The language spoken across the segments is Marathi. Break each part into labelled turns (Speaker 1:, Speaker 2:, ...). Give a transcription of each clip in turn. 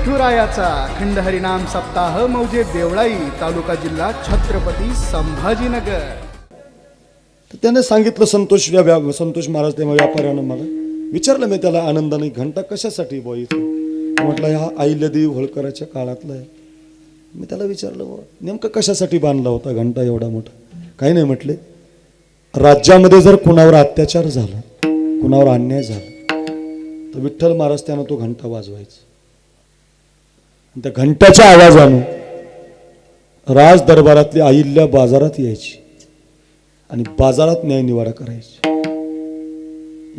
Speaker 1: विठुरायाचा अखंड हरिनाम सप्ताह मौजे देवळाई तालुका जिल्हा छत्रपती संभाजीनगर.
Speaker 2: तर त्याने सांगितलं संतोष व्या- संतोष महाराज तेव्हा व्यापाऱ्यानं मला. विचारलं मी त्याला आनंदाने घंटा कशासाठी बुवा म्हटलं ह्या आईलदी होळकराच्या काळातला आहे. मी त्याला विचारलं बुवा नेमकं कशासाठी बांधला होता घंटा एवढा मोठा? काही नाही म्हटले. राज्यामध्ये जर कुणावर अत्याचार झाला कुणावर अन्याय झाला तर विठ्ठल महाराज त्यानं तो घंटा वाजवायचा. त्या घंट्याच्या आवाजानं राज दरबारातली अहिल्या बाजारात यायची आणि बाजारात न्यायनिवाडा करायची.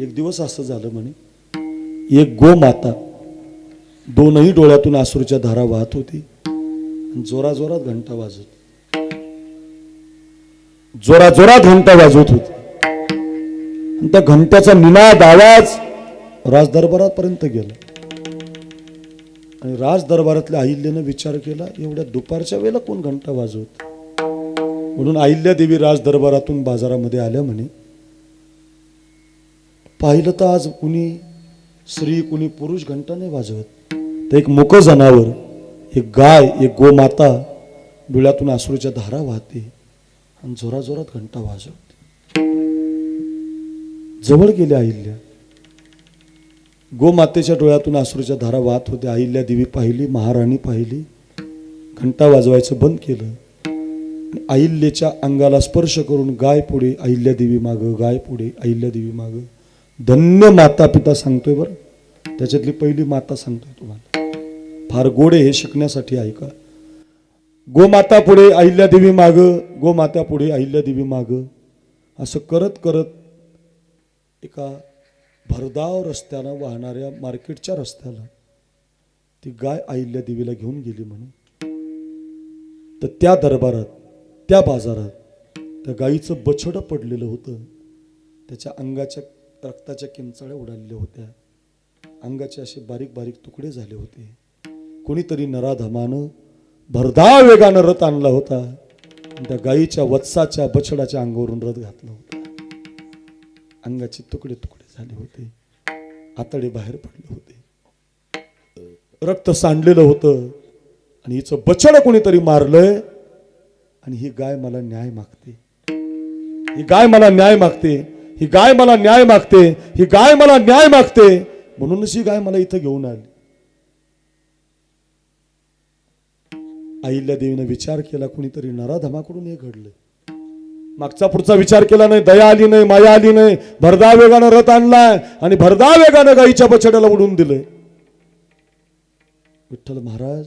Speaker 2: एक दिवस असं झालं म्हणे एक गो माता दोनही डोळ्यातून आसूरच्या धारा वाहत होती जोराजोरात घंटा वाजत जोराजोरात घंटा वाजवत होती. आणि त्या घंट्याचा निनाद आवाज राजदरबारापर्यंत गेला. आणि राजदरबारातल्या अहिल्यानं विचार केला एवढ्या दुपारच्या वेळेला कोण घंटा वाजवत? म्हणून अहिल्या देवी राज दरबारातून बाजारामध्ये आल्या म्हणे पाहिलं तर आज कुणी स्त्री कुणी पुरुष घंटा नाही वाजवत. तर एक मुक जनावर एक गाय एक गोमाता डोळ्यातून आसरूच्या धारा वाहते आणि जोराजोरात घंटा वाजवते. जवळ गेल्या अहिल्या. गोमातेच्या डोळ्यातून आसरूच्या धारा वाहत होत्या अहिल्या देवी पाहिली महाराणी पाहिली. घंटा वाजवायचं बंद केलं. अहिल्याच्या अंगाला स्पर्श करून गाय पुढे अहिल्या देवी मागं गाय पुढे अहिल्या देवी मागं. धन्य माता पिता सांगतोय बरं. त्याच्यातली पहिली माता सांगतोय तुम्हाला. फार गोडे हे शिकण्यासाठी ऐका. गोमाता पुढे अहिल्या देवी मागं. गोमाता पुढे अहिल्या देवी मागं. असं करत करत एका भरधाव रस्त्यानं वाहणाऱ्या मार्केटच्या रस्त्याला ती गाय अहिल्या देवीला घेऊन गेली म्हणून. तर त्या दरबारात त्या बाजारात त्या गायीचं बछडं पडलेलं होतं. त्याच्या अंगाच्या रक्ताच्या किंचाळ्या उडालेल्या होत्या. अंगाचे असे बारीक बारीक तुकडे झाले होते. कोणीतरी नराधमानं भरधाव वेगानं रथ आणला होता. त्या गाईच्या वत्साच्या बछडाच्या अंगावरून रथ घातला होता. अंगाचे तुकडे तुकडे झाले होते. आतडे बाहेर पडले होते. रक्त सांडलेलं होतं. आणि हिचं बछड कोणीतरी मारलंय. आणि ही गाय मला न्याय मागते. ही गाय मला न्याय मागते. ही गाय मला न्याय मागते. ही गाय मला न्याय मागते. म्हणूनच ही गाय मला इथं घेऊन आली. अहिल्या देवीनं विचार केला कुणीतरी नराधमाकडून हे घडलं मागचा पुढचा विचार केला नाही दया आली नाही माया आली नाही भरदा वेगानं रथ आणलाय आणि भरदा वेगानं गाईच्या बछड्याला उडून दिलंय. विठ्ठल महाराज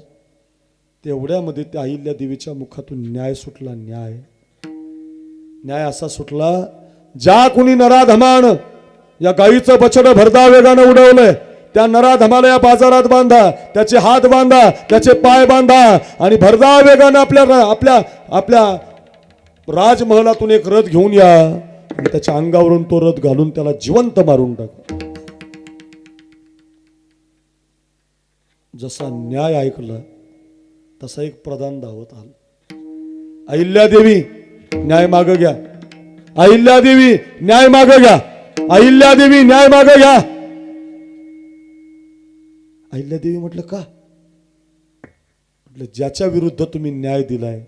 Speaker 2: तेवढ्यामध्ये त्या अहिल्या देवीच्या मुखातून न्याय सुटला न्याय. न्याय असा सुटला ज्या कुणी नराधमान या गाईचं बछड भरदा वेगानं उडवलंय त्या नराधमाला या बाजारात बांधा त्याचे हात बांधा त्याचे पाय बांधा आणि भरदा वेगानं आपल्या आपल्या आपल्या राजमहलातून एक रथ घेऊन या आणि त्याच्या अंगावरून तो रथ घालून त्याला जिवंत मारून टाक. जसा न्याय ऐकला तसा एक प्रधान धावत आला. अहिल्या देवी न्याय माग घ्या. अहिल्या देवी न्याय माग घ्या. अहिल्या देवी न्याय माग घ्या. अहिल्या देवी म्हटलं का? म्हटलं ज्याच्या विरुद्ध तुम्ही न्याय दिलाय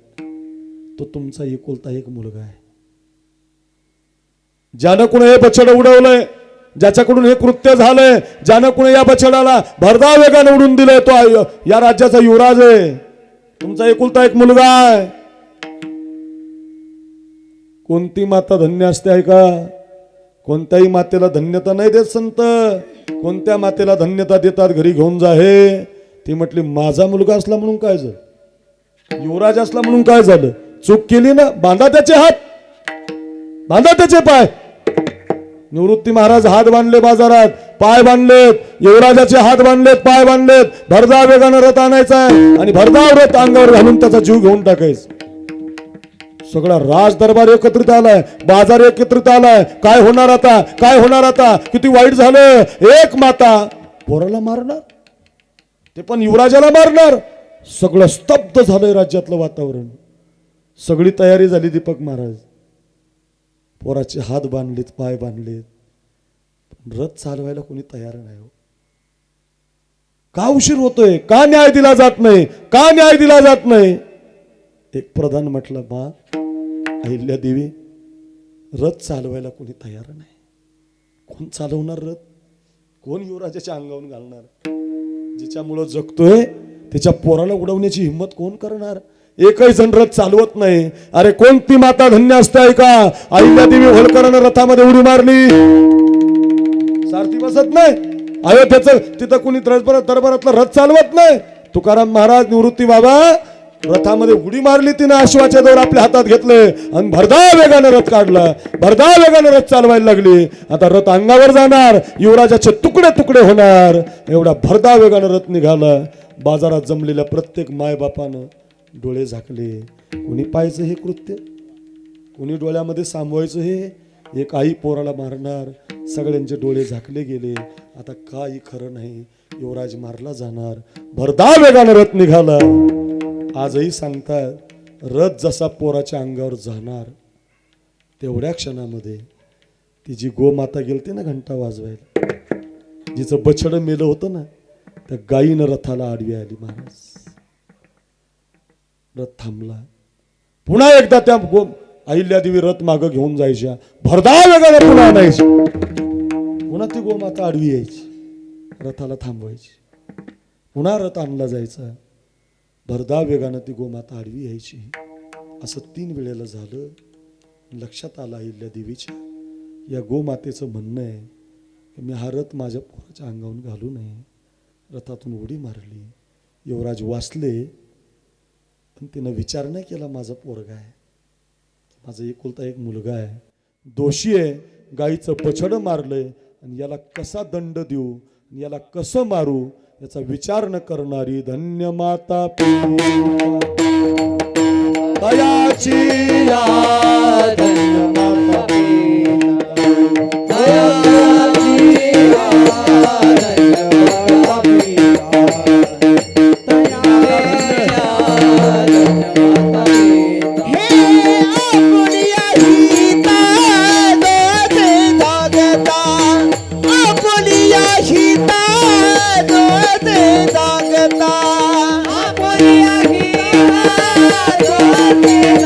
Speaker 2: तो तुमचा एकुलता एक मुलगा आहे. ज्यानं कुणी हे बछड उडवलंय ज्याच्याकडून हे कृत्य झालंय ज्यानं कुणी या बछडाला भरदा वेगानं उडून दिलंय तो या राज्याचा युवराज आहे. तुमचा एकुलता एक मुलगा आहे. कोणती माता धन्य असते आहे का? कोणत्याही मातेला धन्यता नाही देत संत. कोणत्या मातेला धन्यता देतात घरी घेऊन जा हे? ती म्हटली माझा मुलगा असला म्हणून काय झालं? युवराज असला म्हणून काय झालं? चूक केली ना बांधा त्याचे हात. बांधा त्याचे पाय. निवृत्ती महाराज हात बांधले बाजारात पाय बांधलेत. युवराजाचे हात बांधलेत पाय बांधलेत. भरधाव वेगानं रथ आणायचा आहे आणि भरधाव रथ अंगावर घालून त्याचा जीव घेऊन टाकायचा. सगळा राज दरबार एकत्रित आलाय बाजार एकत्रित आलाय. काय होणार आता? काय होणार आता? किती वाईट झालं? एक माता पोराला मारणार? ते पण युवराजाला मारणार? सगळं स्तब्ध झालंय राज्यातलं वातावरण. सगळी तयारी झाली दीपक महाराज. पोराचे हात बांधलेत पाय बांधलेत. पण रथ चालवायला कोणी तयार नाही हो. का उशीर होतोय? का न्याय दिला जात नाही? का न्याय दिला जात नाही? एक प्रधान म्हटलं बा अहिल्या देवी रथ चालवायला कोणी तयार नाही. कोण चालवणार रथ? कोण युवराजाच्या अंगावून घालणार? जिच्यामुळं जगतोय त्याच्या पोराला उडवण्याची हिंमत कोण करणार? एकही जण रथ चालवत नाही. अरे कोणती माता धन्य असते ऐका. अहिल्या देवी रथामध्ये उडी मारली. सारथी बसत नाही. अयोध्येचं तिथं कुणी दरबारातला रथ चालवत नाही. तुकाराम महाराज निवृत्ती बाबा रथामध्ये उडी मारली तिनं अश्वाच्या दौर आपल्या हातात घेतले. आणि भरदा वेगानं रथ काढला. भरदा वेगानं रथ चालवायला लागली. आता रथ अंगावर जाणार. युवराजाचे तुकडे तुकडे होणार. एवढा भरधा वेगानं रथ निघाला. बाजारात जमलेल्या प्रत्येक मायबापानं डोळे झाकले. कोणी पाहायचं हे कृत्य? कोणी डोळ्यामध्ये सांभवायचं हे? एक आई पोराला मारणार सगळ्यांचे डोळे झाकले गेले. आता काही खरं नाही युवराज मारला जाणार. भरदा वेगानं रथ निघाला. आजही सांगतात रथ जसा पोराच्या अंगावर जाणार तेवढ्या क्षणामध्ये ती जी गोमाता गेलते ना घंटा वाजवायला. जिचं बछडं मेलं होतं ना त्या गायीनं रथाला आडवी आली महाराज रथ थांबला. पुन्हा एकदा त्या गो अहिल्यादेवी रथ मागं घेऊन जायच्या. भरदा वेगाने पुन्हा आणायची. पुन्हा ती गोमाता आडवी यायची. रथाला थांबवायची. पुन्हा रथ आणला जायचा. भरदा वेगानं ती गोमाता आडवी यायची. असं तीन वेळेला झालं. लक्षात आलं अहिल्या देवीच्या. या गोमातेचं म्हणणं आहे की मी हा रथ माझ्या पोराच्या अंगावून घालू नये. रथातून उडी मारली. युवराज वाचले. पण तिनं विचार नाही केला माझा पोरगा आहे. माझा एकुलता एक मुलगा आहे. दोषी आहे. गाईचं पछडं मारलंय आणि याला कसा दंड देऊ आणि याला कसं मारू याचा विचार न करणारी धन्य माता दयाची या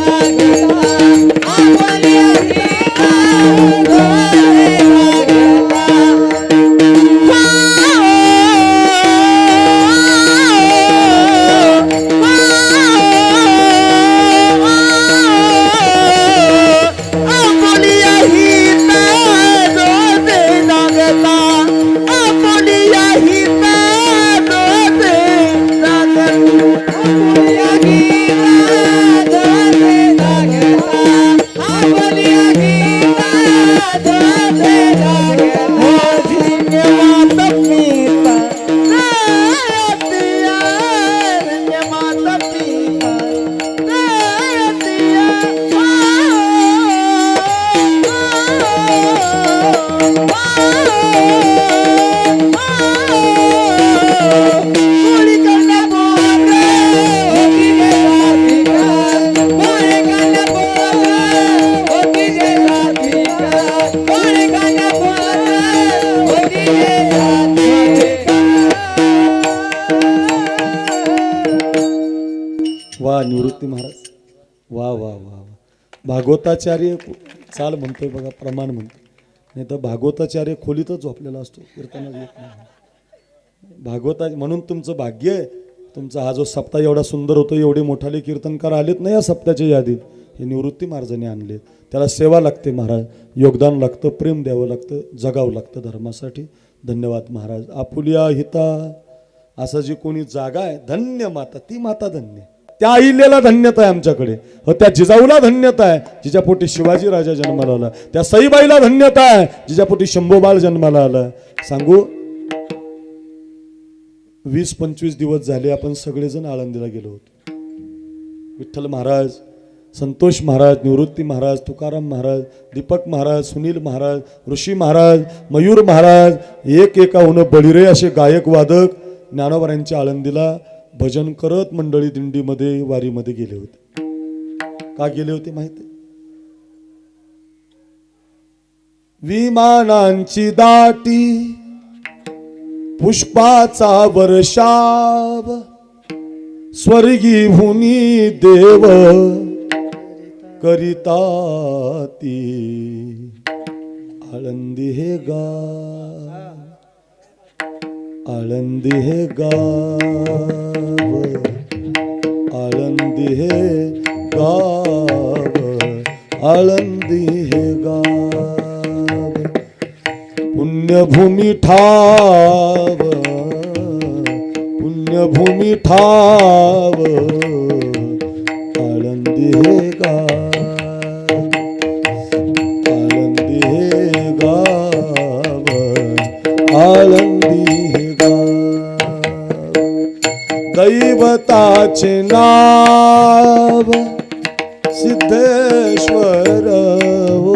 Speaker 2: वा भक्ती महाराज. वा वा वा वा. भागवताचार्य चाल म्हणतोय बघा प्रमाण म्हणतो नाही तर भागवताचार्य खोलीतच झोपलेला असतो कीर्तनात येत नाही. भागवता म्हणून तुमचं भाग्य आहे. तुमचा हा जो सप्ताह एवढा सुंदर होतो एवढे मोठाले कीर्तनकार आलेत नाही या सप्ताच्या यादीत? हे निवृत्ती महाराजांनी आणले. त्याला सेवा लागते महाराज. योगदान लागतं प्रेम द्यावं लागतं जगावं लागतं धर्मासाठी. धन्यवाद महाराज. आपुलिया हिता. असं जी कोणी जागा आहे धन्य माता ती माता धन्य. त्या आईलेला धन्यता आहे आमच्याकडे. हो त्या जिजाऊला धन्यता आहे जिच्या पोटी शिवाजी राजा जन्माला आला. त्या सईबाईला धन्यता आहे जिच्या पोटी शंभोबाळ जन्माला आला. सांगू? वीस पंचवीस दिवस झाले आपण सगळेजण आळंदीला गेलो होतो. विठ्ठल महाराज संतोष महाराज निवृत्ती महाराज तुकाराम महाराज दीपक महाराज सुनील महाराज ऋषी महाराज मयूर महाराज एक एकाहून बळीरे असे गायक वादक ज्ञानोबरांच्या आळंदीला भजन करत मंडळी दिंडीमध्ये वारीमध्ये गेले होते. का गेले होते माहिती विमानांची दाटी पुष्पाचा वर्षाव स्वर्गी भूमी देव करिता ती. आळंदी हे गा आळंदी हे गाव आळंदी हे गाव आळंदी हे गाव. पुण्यभूमी ठाव पुण्यभूमी ठाव. दैवताचे नाव सिद्धेश्वर हो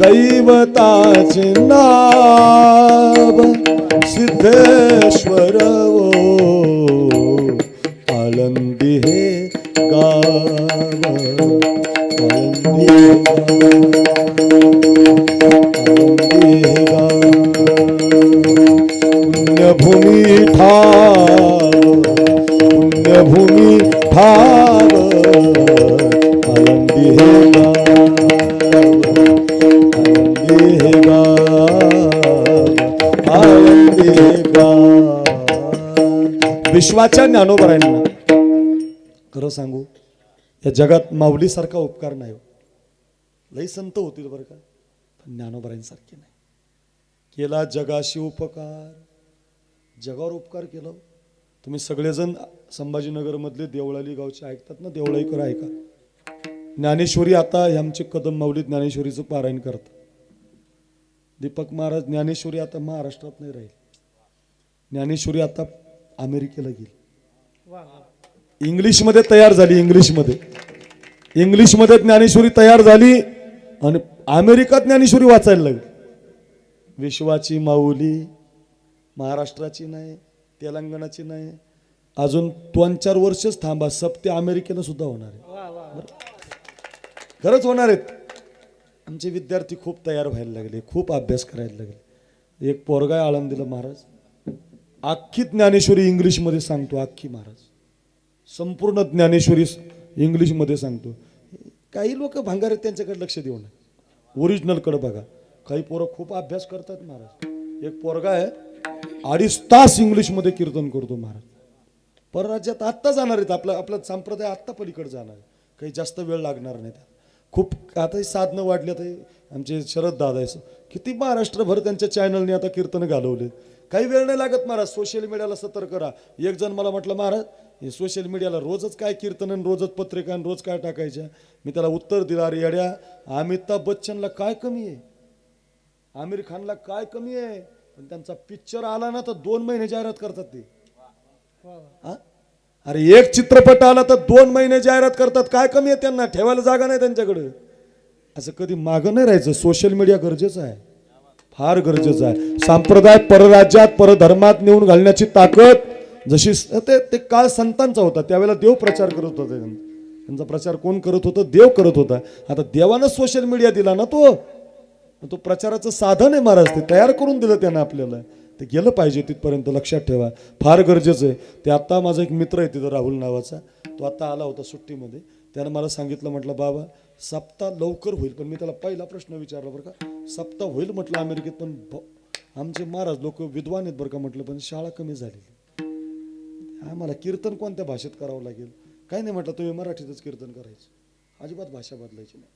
Speaker 2: दैवताचे नाव सिद्धेश्वर हो आळंदी हे गाव। आळंदी विश्वाच्या ज्ञानोबरायांना खरं सांगू या जगात माऊलीसारखा उपकार नाही हो. लई संत होतील बरं का पण ज्ञानोबरायांसारखे नाही. केला जगाशी उपकार. जगावर उपकार केला हो. तुम्ही सगळेजण संभाजीनगरमधले देवळाली गावचे ऐकतात ना देवळाईकर ऐका ज्ञानेश्वरी आता हे आमचे कदम माऊली ज्ञानेश्वरीचं पारायण करतात. दीपक महाराज ज्ञानेश्वरी आता महाराष्ट्रात नाही राहील. ज्ञानेश्वरी आता अमेरिकेला गेली. इंग्लिशमध्ये तयार झाली इंग्लिशमध्ये. इंग्लिशमध्ये ज्ञानेश्वरी तयार झाली आणि अमेरिकात ज्ञानेश्वरी वाचायला लागली. विश्वाची माऊली महाराष्ट्राची नाही तेलंगणाची नाही अजून दोन चार वर्षच थांबा सप्ते अमेरिकेनं सुद्धा होणार आहे? खरंच होणार आहेत. आमचे विद्यार्थी खूप तयार व्हायला लागले खूप अभ्यास करायला लागले. एक पोरगा आळंदीला महाराज. अख्खी ज्ञानेश्वरी इंग्लिशमध्ये सांगतो अख्खी महाराज. संपूर्ण ज्ञानेश्वरी इंग्लिशमध्ये सांगतो. काही लोक भांगार आहेत त्यांच्याकडे लक्ष देऊ नये ओरिजिनलकडे बघा. काही पोरं खूप अभ्यास करतात महाराज. एक पोरगा आहे अडीच तास इंग्लिशमध्ये कीर्तन करतो महाराज. परराज्यात आत्ता जाणार आहेत आपला आपला संप्रदाय आत्ता पलीकडे जाणार आहे. काही जास्त वेळ लागणार नाही त्याला खूप आता साधनं वाढली आता आमचे शरद दादा आहे किती महाराष्ट्रभर त्यांच्या चॅनलने आता कीर्तन घालवले काही वेळ नाही लागत महाराज सोशल मीडियाला सतर्क करा एक जण मला म्हटलं महाराज हे सोशल मीडियाला रोजच काय कीर्तन आणि रोजच पत्रिका आणि रोज काय टाकायच्या? मी त्याला उत्तर दिला अरे येड्या अमिताभ बच्चनला काय कमी आहे? आमिर खानला काय कमी आहे? पण त्यांचा पिक्चर आला ना तर दोन महिने जाहिरात करतात ते. अरे एक चित्रपट आला तर दोन महिने जाहिरात करतात. काय कमी आहे त्यांना? ठेवायला जागा नाही त्यांच्याकडे. असं कधी मागं नाही राहायचं. सोशल मीडिया गरजेचं आहे. फार गरजेचं आहे. संप्रदाय परराज्यात परधर्मात नेऊन घालण्याची ताकद जशी स- ते ते काळ संतांचा होता त्यावेळेला देव प्रचार करत होता. त्यांचा प्रचार कोण करत होतं? देव करत होता. आता देवानं सोशल मीडिया दिला ना तो. तो प्रचाराचं साधन आहे महाराज ते तयार करून दिलं त्यानं आपल्याला. ते गेलं पाहिजे तिथपर्यंत लक्षात ठेवा. फार गरजेचं आहे. ते आत्ता माझा एक मित्र आहे तिथं राहुल नावाचा. तो आत्ता आला होता सुट्टीमध्ये. त्यानं मला सांगितलं म्हटलं बाबा सप्ताह लवकर होईल. पण मी त्याला पहिला प्रश्न विचारला बरं का. सप्ताह होईल म्हटलं अमेरिकेत पण आमचे महाराज लोक विद्वान आहेत बरं का म्हटलं पण शाळा कमी झालेली आम्हाला कीर्तन कोणत्या भाषेत करावं लागेल? काही नाही म्हटलं तुम्ही मराठीतच कीर्तन करायचं. अजिबात भाषा बदलायची नाही.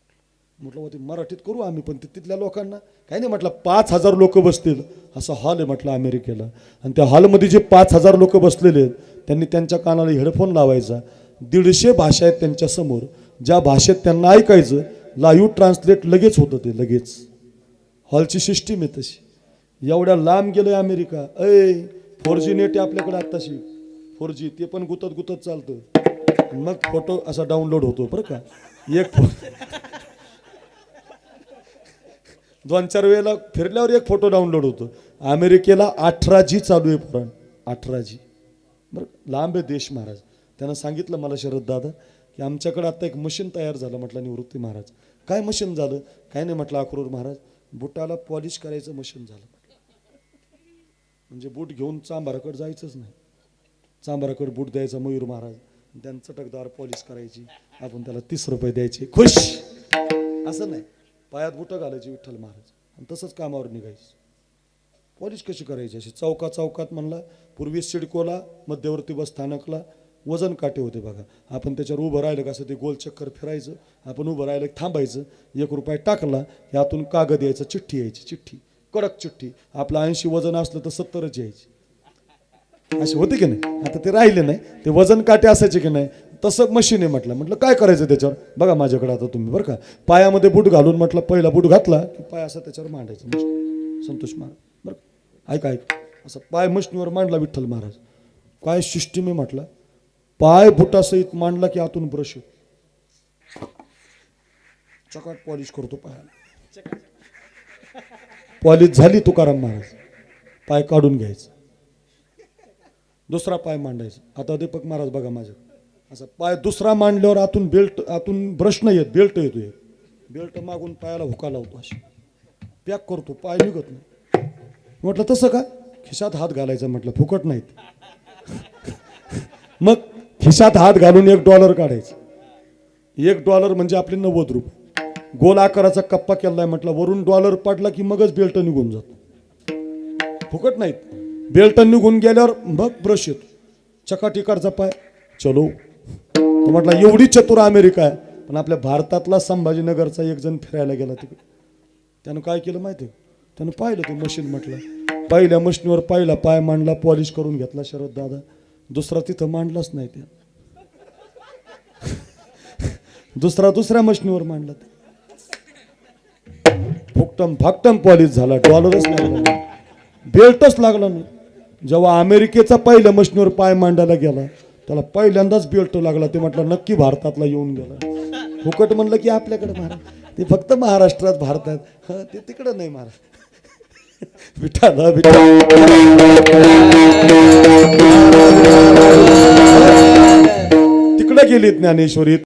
Speaker 2: म्हटलं होती ते मराठीत करू आम्ही पण तिथल्या लोकांना. काही नाही म्हटलं पाच हजार लोक बसतील. असं हॉल आहे म्हटलं अमेरिकेला. आणि त्या हॉलमध्ये जे पाच हजार लोक बसलेले आहेत त्यांनी त्यांच्या कानाला हेडफोन लावायचा. दीडशे भाषा आहेत त्यांच्यासमोर ज्या भाषेत त्यांना ऐकायचं लाईव्ह ट्रान्सलेट लगेच होतं ते लगेच. हॉलची सिस्टीम आहे तशी. एवढ्या लांब गेलोय अमेरिका. ऐ फोर जी नेट आहे आपल्याकडे आत्ताशी. फोर जी ते पण गुतत गुतत चालतं. मग फोटो असा डाउनलोड होतो बरं का. एक दोन चार वेळेला फिरल्यावर एक फोटो डाउनलोड होतो. अमेरिकेला अठरा जी चालू आहे पुराण. अठरा जी बरं लांब आहे देश महाराज. त्यांना सांगितलं मला शरद दादा की आमच्याकडे आता एक मशीन तयार झालं म्हटलं निवृत्ती महाराज. काय मशीन झालं? काय नाही म्हटलं अक्रूर महाराज. बुटाला पॉलिश करायचं मशीन झालं. म्हणजे बूट घेऊन चांभाराकडे जायचंच नाही. चांभाराकडे बूट द्यायचा मयूर महाराज. त्यांचं टकदार पॉलिश करायची. आपण त्याला तीस रुपये द्यायचे. खुश! असं नाही. पायात बुटं घालायची विठ्ठल महाराज. आणि तसंच कामावर निघायचं. पॉलिश कशी करायची? अशी चौका चौकात म्हणला पूर्वी सिडकोला मध्यवर्ती बस स्थानकला वजन काटे होते बघा. आपण त्याच्यावर उभं राहिलं कसं ते गोल चक्कर फिरायचं आपण उभं राहिलं थांबायचं एक रुपये टाकला यातून कागद यायचं चिठ्ठी यायची चिठ्ठी कडक चिठ्ठी. आपलं ऐंशी वजन असलं तर सत्तरच यायची. असे होते की नाही? आता ते राहिले नाही. ते वजन काटे असायचे की नाही? तसं मशीन आहे म्हटलं. म्हटलं काय करायचं त्याच्यावर? बघा माझ्याकडे आता तुम्ही बरं का. पायामध्ये बूट घालून म्हटलं पहिला बूट घातला की पाय असा त्याच्यावर मांडायचा संतोष महाराज बरं ऐका ऐक. असं पाय मशनीवर मांडला विठ्ठल महाराज. काय सिस्टीम आहे म्हटलं? पाय बुटासहित मांडला की आतून ब्रश चकाट पॉलिश करतो पायाला. पॉलिश झाली तुकाराम महाराज. पाय काढून घ्यायचा. दुसरा पाय मांडायचा. आता दीपक महाराज बघा माझ्या. असा पाय दुसरा मांडल्यावर आतून बेल्ट आतून ब्रश नाही येत बेल्ट येतो एक. बेल्ट मागून पायाला हुका लावतो अशी. पॅक करतो पाय निघत नाही. म्हटलं तसं का? खिशात हात घालायचा म्हटलं फुकट नाहीत. मग खिशात हात घालून एक डॉलर काढायचं. एक डॉलर म्हणजे आपले नव्वद रुपये. गोल आकाराचा कप्पा केलाय म्हटलं वरून डॉलर पडला की मगच बेल्ट निघून जातो. फुकट नाहीत. बेल्ट निघून गेल्यावर मग ब्रश येतो. चकाटिकारचा पाय चलो. म्हटला म्हटलं एवढी चतुर अमेरिका आहे. पण आपल्या भारतातला संभाजीनगरचा एक जण फिरायला गेला तिकडे. त्यानं काय केलं माहिती आहे? त्यानं पाहिलं ते मशीन म्हटलं. पहिल्या मशीनवर पहिला पाय मांडला पॉलिश करून घेतला शरद दादा. दुसरा तिथं मांडलाच नाही त्या दुसरा दुसऱ्या मशीनवर मांडला ते फुकटम फाकटम पॉलिश झाला डॉलरच लागला. बेल्टच लागला नाही. जेव्हा अमेरिकेचा पहिल्या मशीनीवर पाय मांडायला गेला त्याला पहिल्यांदाच बेल्ट लागला. ते म्हटलं नक्की भारतातला येऊन गेला. फुकट म्हणलं की आपल्याकडे महाराज ते फक्त महाराष्ट्रात भारतात. ते तिकडं नाही महाराज विठाला विठा तिकडे गेली ज्ञानेश्वरीत.